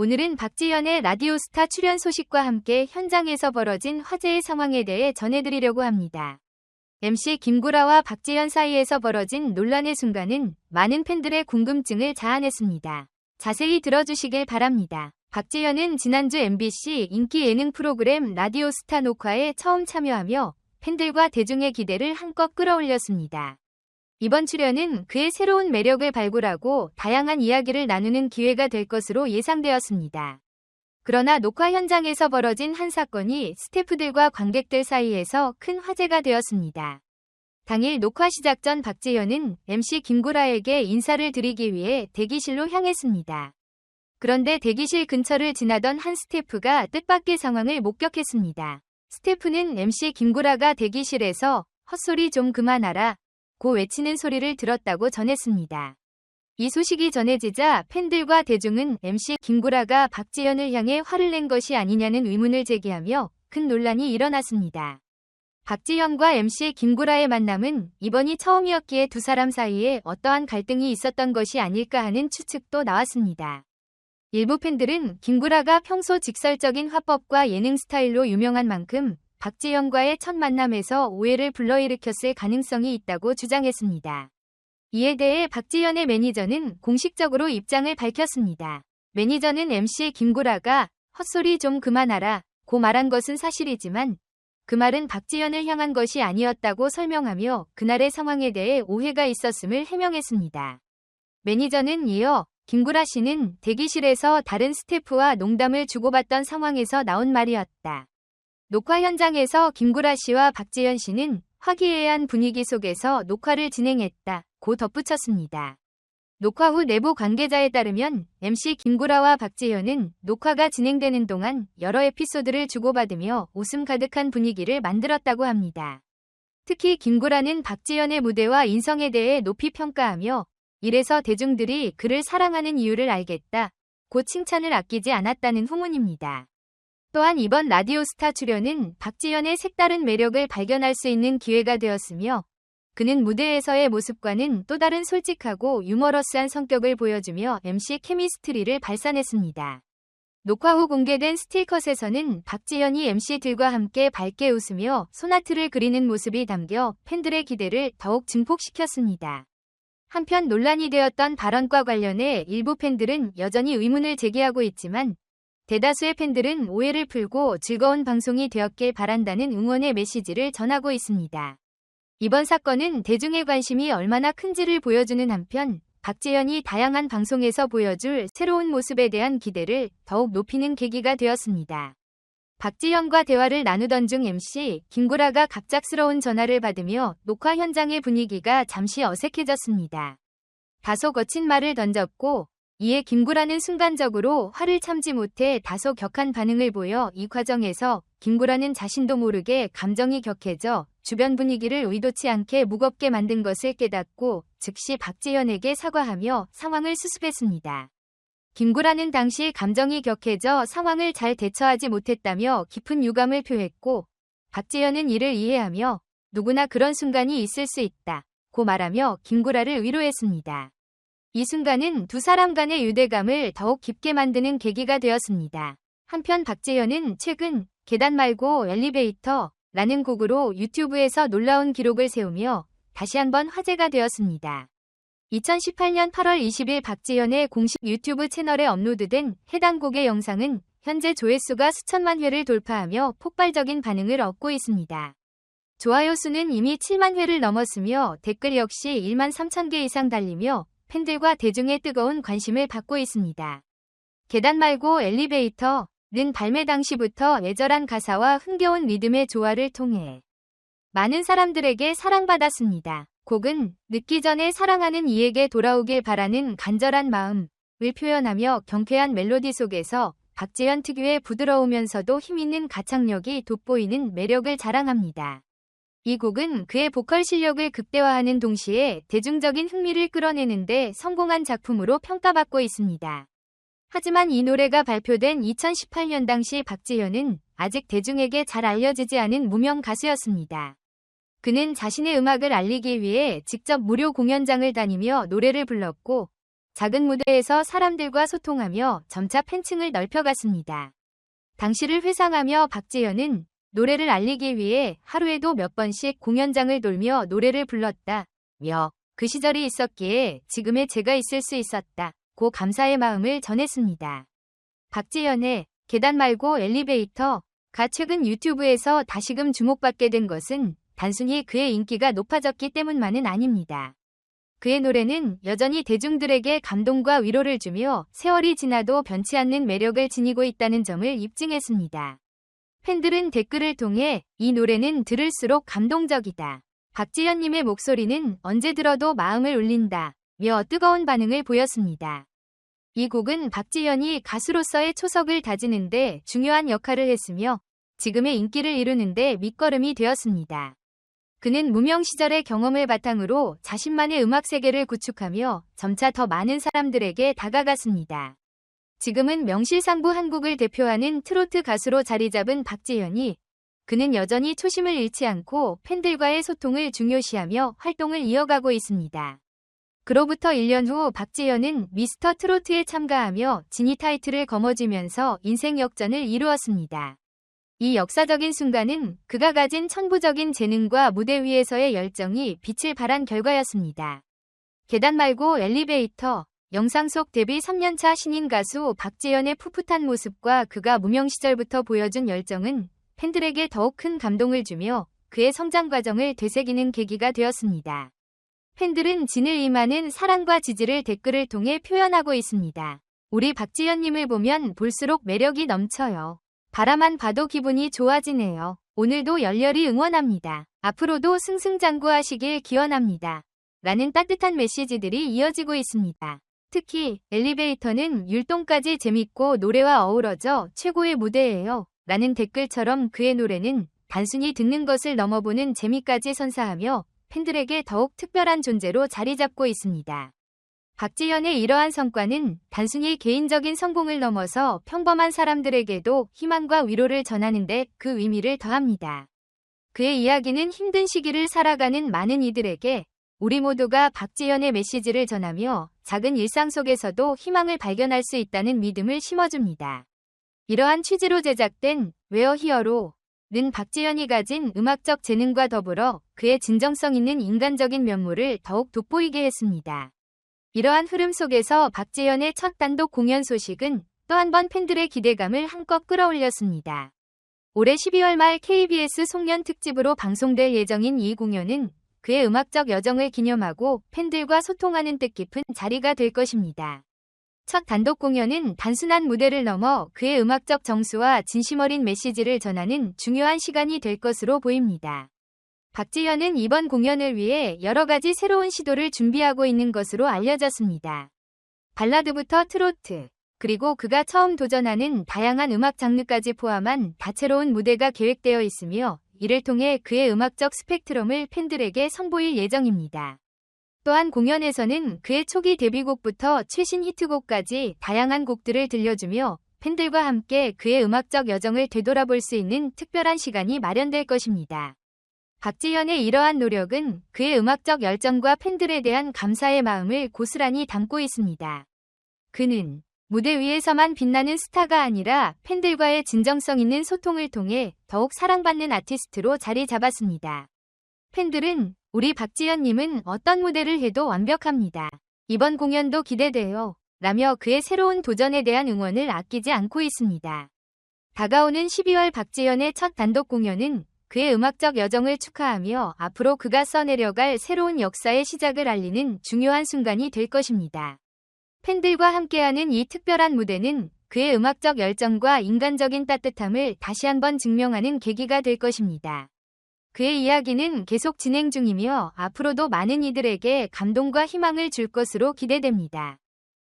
오늘은 박지현의 라디오스타 출연 소식과 함께 현장에서 벌어진 화제의 상황에 대해 전해드리려고 합니다. MC 김구라와 박지현 사이에서 벌어진 논란의 순간은 많은 팬들의 궁금증을 자아냈습니다. 자세히 들어주시길 바랍니다. 박지현은 지난주 MBC 인기 예능 프로그램 라디오스타 녹화에 처음 참여하며 팬들과 대중의 기대를 한껏 끌어올렸습니다. 이번 출연은 그의 새로운 매력을 발굴하고 다양한 이야기를 나누는 기회가 될 것으로 예상되었습니다. 그러나 녹화 현장에서 벌어진 한 사건이 스태프들과 관객들 사이에서 큰 화제가 되었습니다. 당일 녹화 시작 전 박재현은 MC 김구라에게 인사를 드리기 위해 대기실로 향했습니다. 그런데 대기실 근처를 지나던 한 스태프가 뜻밖의 상황을 목격했습니다. 스태프는 MC 김구라가 대기실에서 헛소리 좀 그만하라 고 외치는 소리를 들었다고 전했습니다. 이 소식이 전해지자 팬들과 대중은 MC 김구라가 박지현을 향해 화를 낸 것이 아니냐는 의문을 제기하며 큰 논란이 일어났습니다. 박지현과 MC 김구라의 만남은 이번이 처음이었기에 두 사람 사이에 어떠한 갈등이 있었던 것이 아닐까 하는 추측도 나왔습니다. 일부 팬들은 김구라가 평소 직설적인 화법과 예능 스타일로 유명한 만큼 박지현과의 첫 만남에서 오해를 불러일으켰을 가능성이 있다고 주장했습니다. 이에 대해 박지현의 매니저는 공식적으로 입장을 밝혔습니다. 매니저는 MC 김구라가 헛소리 좀 그만하라 고 말한 것은 사실이지만 그 말은 박지현을 향한 것이 아니었다고 설명하며 그날의 상황에 대해 오해가 있었음을 해명했습니다. 매니저는 이어 김구라 씨는 대기실에서 다른 스태프와 농담을 주고받던 상황에서 나온 말이었다. 녹화 현장에서 김구라 씨와 박지현 씨는 화기애애한 분위기 속에서 녹화를 진행했다. 고 덧붙였습니다. 녹화 후 내부 관계자에 따르면 MC 김구라와 박지현은 녹화가 진행되는 동안 여러 에피소드를 주고받으며 웃음 가득한 분위기를 만들었다고 합니다. 특히 김구라는 박지현의 무대와 인성에 대해 높이 평가하며 이래서 대중들이 그를 사랑하는 이유를 알겠다. 고 칭찬을 아끼지 않았다는 후문입니다. 또한 이번 라디오스타 출연은 박지현의 색다른 매력을 발견할 수 있는 기회가 되었으며 그는 무대에서의 모습과는 또 다른 솔직하고 유머러스한 성격을 보여주며 MC 케미스트리를 발산했습니다. 녹화 후 공개된 스틸컷에서는 박지현이 MC들과 함께 밝게 웃으며 소나트를 그리는 모습이 담겨 팬들의 기대를 더욱 증폭시켰습니다. 한편 논란이 되었던 발언과 관련해 일부 팬들은 여전히 의문을 제기하고 있지만 대다수의 팬들은 오해를 풀고 즐거운 방송이 되었길 바란다는 응원의 메시지를 전하고 있습니다. 이번 사건은 대중의 관심이 얼마나 큰지를 보여주는 한편 박재현이 다양한 방송에서 보여줄 새로운 모습에 대한 기대를 더욱 높이는 계기가 되었습니다. 박지현과 대화를 나누던 중 MC 김구라가 갑작스러운 전화를 받으며 녹화 현장의 분위기가 잠시 어색해졌습니다. 다소 거친 말을 던졌고 이에 김구라는 순간적으로 화를 참지 못해 다소 격한 반응을 보여 이 과정에서 김구라는 자신도 모르게 감정이 격해져 주변 분위기를 의도치 않게 무겁게 만든 것을 깨닫고 즉시 박지현에게 사과하며 상황을 수습했습니다. 김구라는 당시 감정이 격해져 상황을 잘 대처하지 못했다며 깊은 유감을 표했고 박지현은 이를 이해하며 누구나 그런 순간이 있을 수 있다. 고 말하며 김구라를 위로했습니다. 이 순간은 두 사람 간의 유대감을 더욱 깊게 만드는 계기가 되었습니다. 한편 박재현은 최근 계단 말고 엘리베이터 라는 곡으로 유튜브에서 놀라운 기록을 세우며 다시 한번 화제가 되었습니다. 2018년 8월 20일 박지현의 공식 유튜브 채널에 업로드된 해당 곡의 영상은 현재 조회수가 수천만 회를 돌파하며 폭발적인 반응을 얻고 있습니다. 좋아요 수는 이미 7만 회를 넘었으며 댓글 역시 1만 3천 개 이상 달리며 팬들과 대중의 뜨거운 관심을 받고 있습니다. 계단 말고 엘리베이터는 발매 당시부터 애절한 가사와 흥겨운 리듬의 조화를 통해 많은 사람들에게 사랑받았습니다. 곡은 늦기 전에 사랑하는 이에게 돌아오길 바라는 간절한 마음을 표현하며 경쾌한 멜로디 속에서 박재현 특유의 부드러우면서도 힘있는 가창력이 돋보이는 매력을 자랑합니다. 이 곡은 그의 보컬 실력을 극대화하는 동시에 대중적인 흥미를 끌어내는데 성공한 작품으로 평가받고 있습니다. 하지만 이 노래가 발표된 2018년 당시 박지현은 아직 대중에게 잘 알려지지 않은 무명 가수였습니다. 그는 자신의 음악을 알리기 위해 직접 무료 공연장을 다니며 노래를 불렀고 작은 무대에서 사람들과 소통하며 점차 팬층을 넓혀갔습니다. 당시를 회상하며 박재현은 노래를 알리기 위해 하루에도 몇 번씩 공연장을 돌며 노래를 불렀다. 며 그 시절이 있었기에 지금의 제가 있을 수 있었다. 고 감사의 마음을 전했습니다. 박재현의 계단 말고 엘리베이터 가 최근 유튜브에서 다시금 주목받게 된 것은 단순히 그의 인기가 높아졌기 때문만은 아닙니다. 그의 노래는 여전히 대중들에게 감동과 위로를 주며 세월이 지나도 변치 않는 매력을 지니고 있다는 점을 입증했습니다. 팬들은 댓글을 통해 이 노래는 들을수록 감동적이다. 박지현님의 목소리는 언제 들어도 마음을 울린다. 며 뜨거운 반응을 보였습니다. 이 곡은 박지현이 가수로서의 초석을 다지는데 중요한 역할을 했으며 지금의 인기를 이루는데 밑거름이 되었습니다. 그는 무명 시절의 경험을 바탕으로 자신만의 음악 세계를 구축하며 점차 더 많은 사람들에게 다가갔습니다. 지금은 명실상부 한국을 대표하는 트로트 가수로 자리 잡은 박지현이 그는 여전히 초심을 잃지 않고 팬들과의 소통을 중요시하며 활동을 이어가고 있습니다. 그로부터 1년 후 박지현은 미스터 트로트에 참가하며 진위 타이틀을 거머쥐면서 인생 역전을 이루었습니다. 이 역사적인 순간은 그가 가진 천부적인 재능과 무대 위에서의 열정이 빛을 발한 결과였습니다. 계단 말고 엘리베이터, 영상 속 데뷔 3년차 신인 가수 박재현의 풋풋한 모습과 그가 무명 시절부터 보여준 열정은 팬들에게 더욱 큰 감동을 주며 그의 성장 과정을 되새기는 계기가 되었습니다. 팬들은 진을 임하는 사랑과 지지를 댓글을 통해 표현하고 있습니다. 우리 박지현님을 보면 볼수록 매력이 넘쳐요. 바라만 봐도 기분이 좋아지네요. 오늘도 열렬히 응원합니다. 앞으로도 승승장구하시길 기원합니다. 라는 따뜻한 메시지들이 이어지고 있습니다. 특히 엘리베이터는 율동까지 재밌고 노래와 어우러져 최고의 무대예요. 라는 댓글처럼 그의 노래는 단순히 듣는 것을 넘어보는 재미까지 선사하며 팬들에게 더욱 특별한 존재로 자리 잡고 있습니다. 박지현의 이러한 성과는 단순히 개인적인 성공을 넘어서 평범한 사람들에게도 희망과 위로를 전하는데 그 의미를 더합니다. 그의 이야기는 힘든 시기를 살아가는 많은 이들에게 우리 모두가 박지현의 메시지를 전하며 작은 일상 속에서도 희망을 발견할 수 있다는 믿음을 심어줍니다. 이러한 취지로 제작된 웨어 히어로는 박지현이 가진 음악적 재능과 더불어 그의 진정성 있는 인간적인 면모를 더욱 돋보이게 했습니다. 이러한 흐름 속에서 박지현의 첫 단독 공연 소식은 또 한 번 팬들의 기대감을 한껏 끌어올렸습니다. 올해 12월 말 KBS 송년 특집으로 방송될 예정인 이 공연은 그의 음악적 여정을 기념하고 팬들과 소통하는 뜻깊은 자리가 될 것입니다. 첫 단독 공연은 단순한 무대를 넘어 그의 음악적 정수와 진심 어린 메시지를 전하는 중요한 시간이 될 것으로 보입니다. 박지현은 이번 공연을 위해 여러 가지 새로운 시도를 준비하고 있는 것으로 알려졌습니다. 발라드부터 트로트, 그리고 그가 처음 도전하는 다양한 음악 장르까지 포함한 다채로운 무대가 계획되어 있으며 이를 통해 그의 음악적 스펙트럼을 팬들에게 선보일 예정입니다. 또한 공연에서는 그의 초기 데뷔곡부터 최신 히트곡까지 다양한 곡들을 들려주며 팬들과 함께 그의 음악적 여정을 되돌아볼 수 있는 특별한 시간이 마련될 것입니다. 박지현의 이러한 노력은 그의 음악적 열정과 팬들에 대한 감사의 마음을 고스란히 담고 있습니다. 그는 무대 위에서만 빛나는 스타가 아니라 팬들과의 진정성 있는 소통을 통해 더욱 사랑받는 아티스트로 자리 잡았습니다. 팬들은 우리 박지현님은 어떤 무대를 해도 완벽합니다. 이번 공연도 기대돼요. 라며 그의 새로운 도전에 대한 응원을 아끼지 않고 있습니다. 다가오는 12월 박지현의 첫 단독 공연은 그의 음악적 여정을 축하하며 앞으로 그가 써내려갈 새로운 역사의 시작을 알리는 중요한 순간이 될 것입니다. 팬들과 함께하는 이 특별한 무대는 그의 음악적 열정과 인간적인 따뜻함을 다시 한번 증명하는 계기가 될 것입니다. 그의 이야기는 계속 진행 중이며 앞으로도 많은 이들에게 감동과 희망을 줄 것으로 기대됩니다.